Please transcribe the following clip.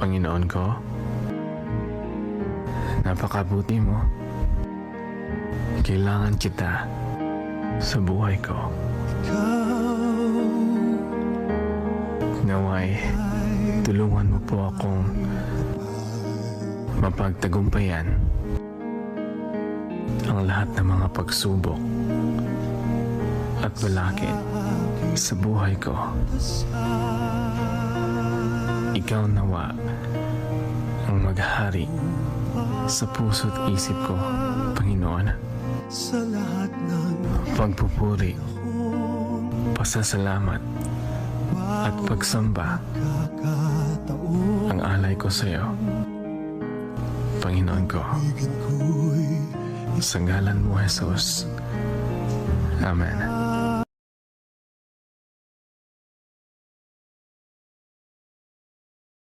Panginoon ko, napakabuti mo. Kailangan kita sa buhay ko. Naway, tulungan mo po akong mapagtagumpayan ang lahat ng mga pagsubok at balakid sa buhay ko. Ikaw nawa ang maghari sa puso't isip ko, Panginoon. sa lahat ng Pagpupuri, pasasalamat, at pagsamba ang alay ko sa iyo. Panginoon ko, sa ngalan mo, Jesus. Amen.